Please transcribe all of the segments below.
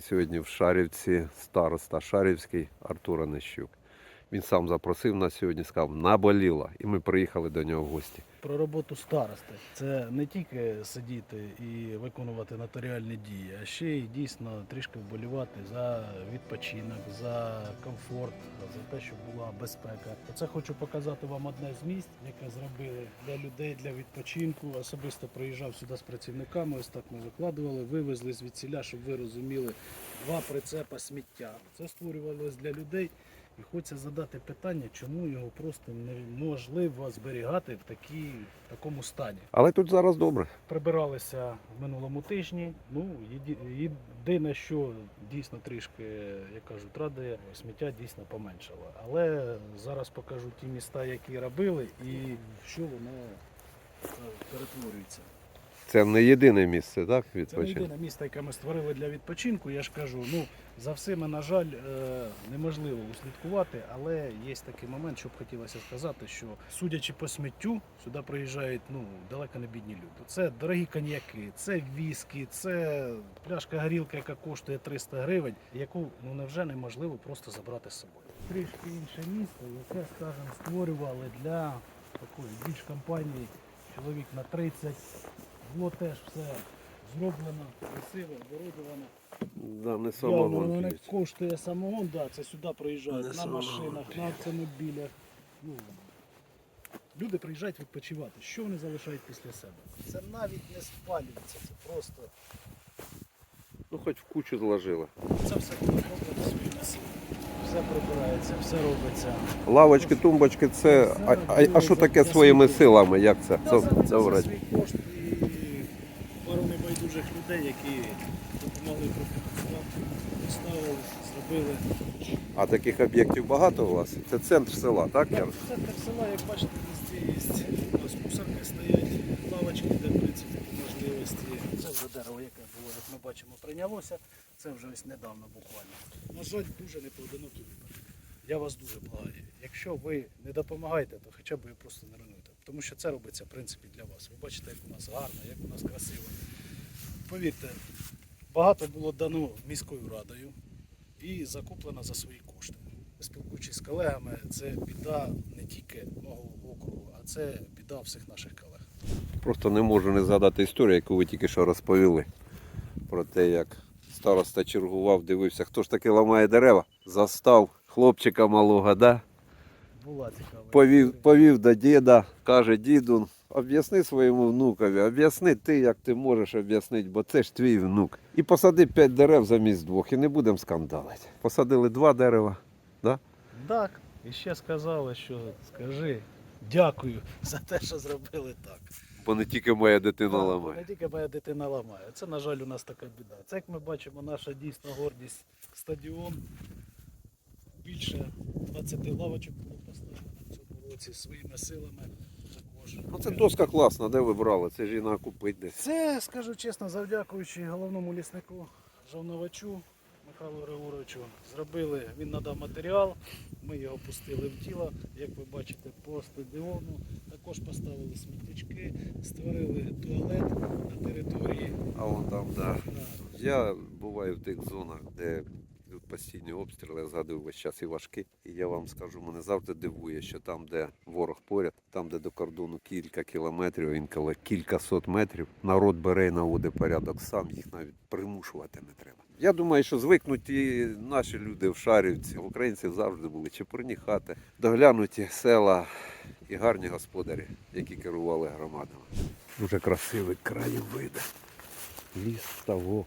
Сьогодні в Шарівці, староста Шарівський Артур Онищук. Він сам запросив нас сьогодні, сказав, наболіло. І ми приїхали до нього в гості. Про роботу старости це не тільки сидіти і виконувати нотаріальні дії, а ще й дійсно трішки вболівати за відпочинок, за комфорт, за те, щоб була безпека. Оце хочу показати вам одне з місць, яке зробили для людей для відпочинку. Особисто приїжджав сюди з працівниками. Ось так ми викладували, вивезли звідсіля, щоб ви розуміли, два прицепа сміття. Це створювалось для людей. І хочеться задати питання, чому його просто неможливо зберігати в, такій, в такому стані. Але тут зараз добре. Прибиралися в минулому тижні. Ну, єдине, що дійсно трішки, як кажуть, радує, сміття дійсно поменшало. Але зараз покажу ті міста, які робили, і в що воно е, перетворюється. Це не єдине місце, так? Це не єдине місто, яке ми створили для відпочинку. Я ж кажу, ну за всіми, на жаль, е, неможливо услідкувати, але є такий момент, що б хотілося сказати, що судячи по сміттю, сюди приїжджають ну далеко не бідні люди. Це дорогі коньяки, це віскі, це пляшка горілки, яка коштує 300 гривень, яку ну невже неможливо просто забрати з собою. Трішки інше місто, яке, скажімо, створювали для такої більш компанії чоловік на 30. Було теж все зроблено, красиво, оборудовано. Да, не Явно воно не п'ють. коштує самогон, да, це сюди приїжджають Не на самогон машинах, на автомобілях. Ну, люди приїжджають відпочивати. Що вони залишають після себе? Це навіть не спалюється, це просто. Ну, хоч в кучу зложили. Це все роблено своїми силами. Все прибирається, все робиться. Лавочки, тумбочки, це. А, а, а що таке своїми силами? Як це? Це, це за врать. свій кошт і пару небайдужих людей, які допомогли профінансувати, поставили, зробили. А таких об'єктів багато у вас? Це центр села, так? Я- центр села, як бачите, везде є. У нас мусорки стоять, лавочки, де можливості. Це вже дерево, яке було, як ми бачимо, прийнялося. Це вже ось недавно буквально. На жаль, дуже непоодинокі випадки. Я вас дуже благаю. Якщо ви не допомагаєте, то хоча б ви просто не руйнуйте. Тому що це робиться в принципі для вас. Ви бачите, як у нас гарно, як у нас красиво. Повірте, багато було дано міською радою і закуплено за свої кошти. Спілкуючись з колегами, це біда не тільки мого округу, а це біда всіх наших колег. Просто не можу не згадати історію, яку ви тільки що розповіли. Про те, як староста чергував, дивився, хто ж таки ламає дерева. Застав хлопчика малого, да? Була цікава. повів, повів до діда, каже, діду, об'ясни своєму внукові, об'ясни ти, як ти можеш об'яснити, бо це ж твій внук. І посади п'ять дерев замість двох, і не будемо скандалити. Посадили два дерева. Да? Так, і ще сказали, що скажи дякую за те, що зробили так. Бо не тільки моя дитина Так, ламає. Не тільки моя дитина ламає. Це, на жаль, у нас така біда. Це, як ми бачимо, наша дійсно гордість стадіон. Більше 20 лавочок було поставлено в цьому році своїми силами. Ну це доска класна, де ви брали? Це ж її треба купити десь. Це, скажу чесно, завдякуючи головному ліснику Жовновачу Михайлу Григоровичу, зробили, він надав матеріал, ми його пустили в тіло, як ви бачите, по стадіону. Також поставили смітнички, створили туалет на території. А вон там, да. Да. Я буваю в тих зонах, де постійні обстріли, я згадую весь час і важкі. І я вам скажу, мене завжди дивує, що там, де ворог поряд, там, де до кордону кілька кілометрів, інколи кілька сот метрів, народ бере і наводить порядок сам, їх навіть примушувати не треба. Я думаю, що звикнуть і наші люди в Шарівці. В українців завжди були чепурні хати, доглянуті села і гарні господарі, які керували громадами. Дуже красивий краєвид. Ліс, ставок.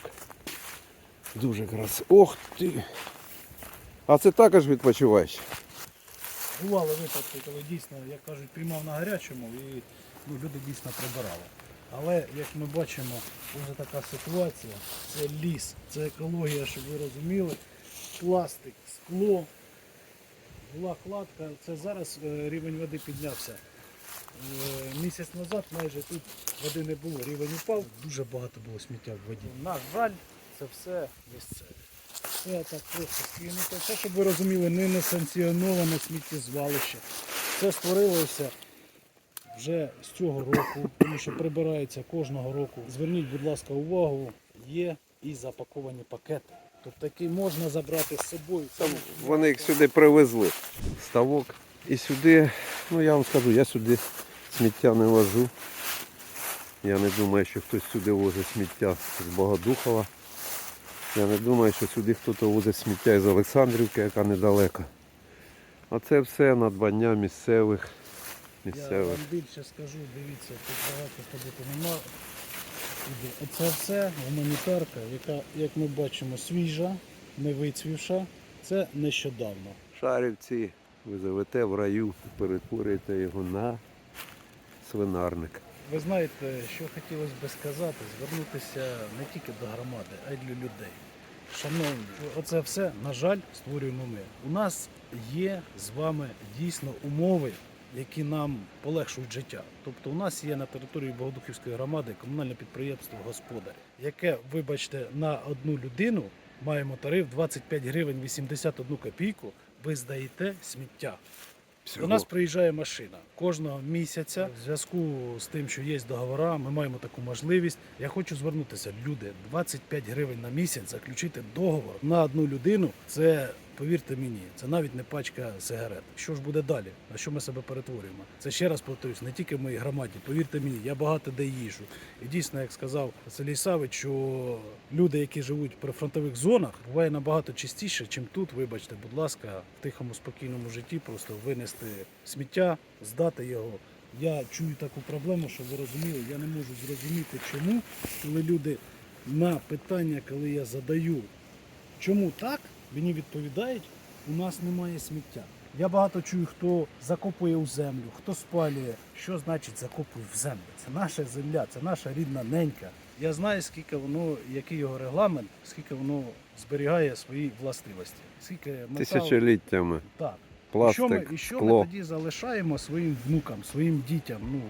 Дуже красиво. Ох ти! А це також відпочиваєш? Бували випадки, коли дійсно, як кажуть, піймав на гарячому і ну, люди дійсно прибирали. Але як ми бачимо, вже така ситуація, це ліс, це екологія, щоб ви розуміли, пластик, скло, була кладка, це зараз е, рівень води піднявся. Е, Місяць назад майже тут води не було, рівень упав, дуже багато було сміття в воді. На жаль, це все місцеве. Це так просто скинуто. Це, щоб ви розуміли, не несанкціоноване сміттєзвалище. Це створилося вже з цього року, тому що прибирається кожного року. Зверніть, будь ласка, увагу, є і запаковані пакети. Тобто такий можна забрати з собою. Там вони їх сюди привезли. Ставок. І сюди, ну я вам скажу, я сюди сміття не вожу. Я не думаю, що хтось сюди возить сміття з Богодухова. Я не думаю, що сюди хтось возить сміття із Олександрівки, яка недалеко. А це все надбання місцевих. Я місцевих. вам більше скажу, дивіться, тут багато ходити нема. Оце все гуманітарка, яка, як ми бачимо, свіжа, не вицвівша. Це нещодавно. Шарівці ви завете в раю, перетворюєте його на свинарник. Ви знаєте, що хотілося би сказати, звернутися не тільки до громади, а й для людей. Шановні, оце все, на жаль, створюємо ми. У нас є з вами дійсно умови, які нам полегшують життя. Тобто у нас є на території Богодухівської громади комунальне підприємство Господар, яке, вибачте, на одну людину маємо тариф 25 гривень 81 копійку. Ви здаєте сміття. До нас приїжджає машина кожного місяця. В зв'язку з тим, що є договори, ми маємо таку можливість. Я хочу звернутися. Люди, 25 гривень на місяць заключити договор на одну людину. Це повірте мені, це навіть не пачка сигарет. Що ж буде далі? На що ми себе перетворюємо? Це ще раз повторюсь, не тільки в моїй громаді. Повірте мені, я багато де їжу. І дійсно, як сказав Василій Савич, що люди, які живуть при фронтових зонах, буває набагато частіше, чим тут. Вибачте, будь ласка, в тихому спокійному житті просто винести сміття, здати його. Я чую таку проблему, що ви розуміли, я не можу зрозуміти, чому, коли люди на питання, коли я задаю, чому так, мені відповідають, у нас немає сміття. Я багато чую, хто закопує у землю, хто спалює. Що значить закопує в землю? Це наша земля, це наша рідна ненька. Я знаю, скільки воно, який його регламент, скільки воно зберігає свої властивості. Скільки металу, Тисячоліттями. так. І що ми, і що скло. ми тоді залишаємо своїм внукам, своїм дітям? Ну,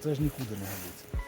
це ж нікуди не годиться.